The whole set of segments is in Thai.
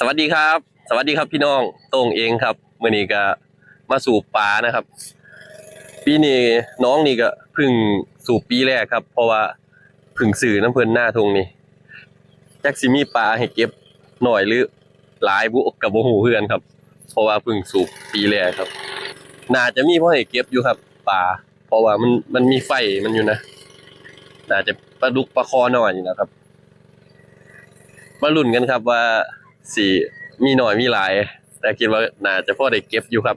สวัสดีครับ สวัสดีครับพี่น้องโต้งเองครับเมื่อนี้ก็มาสูบปลานะครับ ปีนี้น้องนี่ก็เพึ่งสูบปีแรกครับ เพราะว่าเพึ่งสื่อน้ำเพลินหน้าทงนี่จักสิมีปลาให้เก็บหน่อยหรือหลายบุกับโมหูเพื่อนครับ เพราะว่าเพึ่งสูบปีแรกครับ น่าจะมีพ่อให้เก็บอยู่ครับปลาเพราะว่ามันมันมีไฟมันอยู่นะน่าจะปลาดุกปลาคอหน่อยอยู่นะครับ มาลุ้นกันครับว่า สีมีหน่อยมีหลาย แต่คิดว่าน่าจะพอได้เก็บอยู่ครับ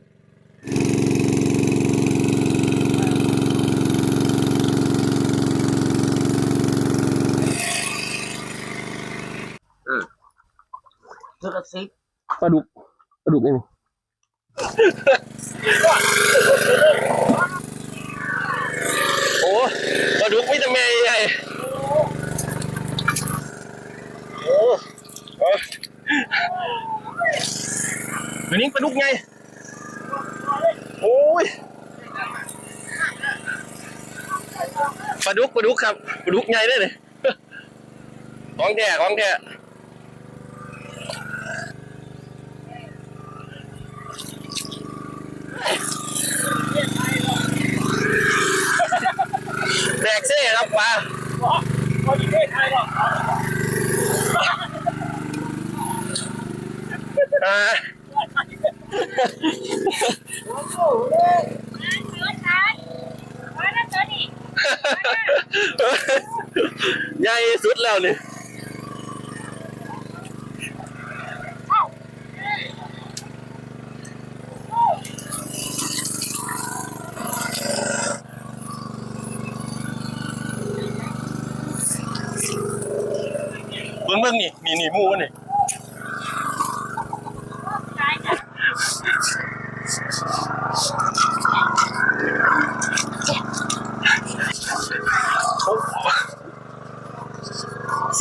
ชุดละสิบปลาดุกปลาดุกนี่โอ้ปลาดุกไม่จะแม่ใหญ่โอ้โอ้วันนี้ปลาดุกไง โอ้ยปลาดุกปลาดุกครับปลาดุกไงได้เลยของแท้ของแท้แบกเซ่ครับปลาเขาดีได้ใครหรอ อ่าโอ้โหเลยใหญ่สุดแล้วนี่เบิ่งเบิ่งนี่นี่นี่มูนี่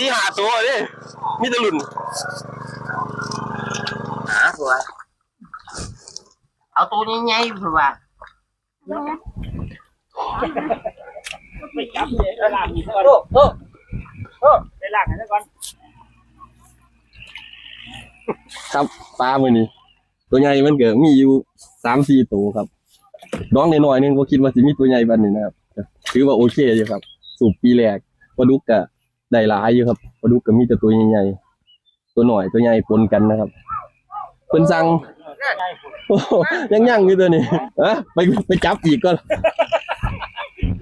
สี่หาตัวเด้มีแตะลุ่นหาผัวเอาตัวนี้ไงผัวไปจับเลยไปล้างนี่ก่อนโอ้โอ้โอ้ไปล้างให้ซะก่อนครับปลามือนี้ตัวใหญ่มันเกิดมีอยู่สามสี่ตัวครับน้องในน้อยๆนึงก็คิดว่าสิมีตัวใหญ่บันนี้นะครับถือว่าโอเคอยู่ครับ สูบปีแรกปลาดุกก็ ได้หลายอยู่ครับปลาดุกก็มีแต่ตัวใหญ่ๆตัวหน่อยตัวใหญ่ปนกันนะครับเพิ่นสั่งยังยั่งอยู่ตัวนี้อะไปไปจับอีกก็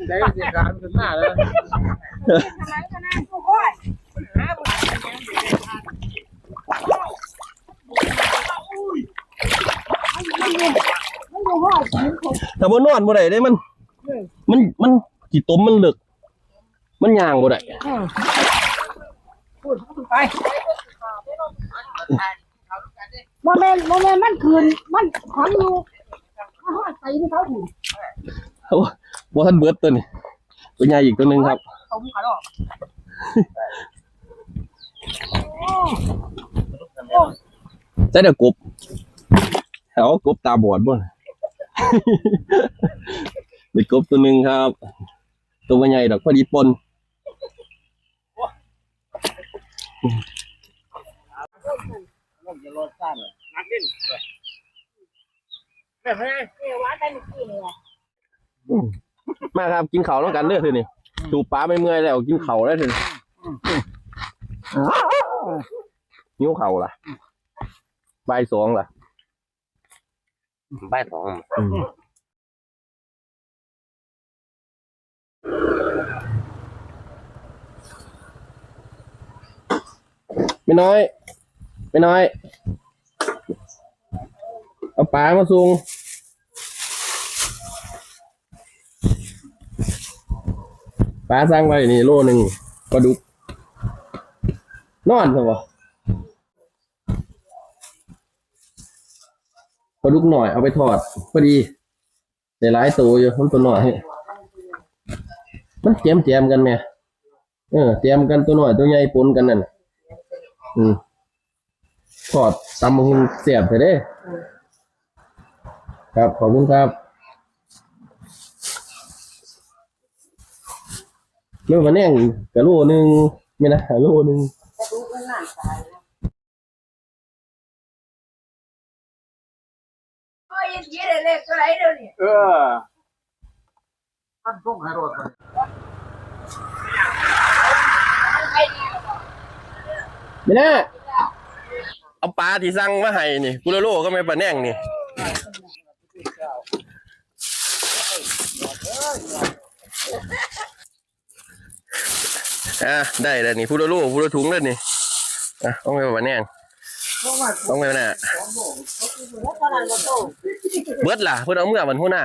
ได้สิการขึ้นมาแล้วถ้าบ่นอนบ่ได้เด้มัน มันมันกี่ตมมันเหลึก มันย่างบ่ได้ไปโมเมนต์โมเมนต์มันคืน มันขังอยู่มาหอดไปที่เขาหุ่นโอ้บ่ทันเบิดตัวนี้ตัวใหญ่อีกตัวหนึงครับสมกันหรอกใช่เดี๋ยวกบเอากบตาบอดบ่นเด็กกบตัวหนึ่งครับ ตัวมันใหญ่ดอกพอดีปน ผมจะรสชาติ นักดิ้นแบบนี้เนี่ยว่าไปเมื่อกี้เนี่ยมาครับกินข้าวต้องกันเด้อทีนี้จูบปลาไม่เมื่อยแล้วกินข้าวแล้วทีนี้นิ้วเข่าล่ะใบายสองล่ะใบสอง ไม่น้อย ไม่น้อย เอาปลามาซุงปลาสร้างไว้นี่โลหนึ่งปลาดุก นอนใช่ปะปลาดุกหน่อยเอาไปทอดพอดีได้หลายตัวอยู่มันตัวหน่อยมันเจียมเจียมกันไหมเออเจียมกันตัวหน่อยตัวใหญ่ปนกันนั่น อืมทอดตำมะฮุงเสียบไปได้ ครับ ขอบคุณครับเรื่องมาแน่งกะโลหนึ่งไม่นะกะโลหนึ่ง แต่ดูมันหลานตด้เลยเล็อไรเดี๋ยวนี้ เออ มันพุ่งให้ ไม่ได้เอาปลาที่สั่งมาให้นี่กุโลโลก็ไม่ปลาแน่งนี่อะได้แล้วนี่กุโลโลกุโลถุงแล้วนี่อะต้องไปปลาแน่งต้องไปปลาแน่งเบิดล่ะเพื่อนเอาเมื่อวันหัวหน้า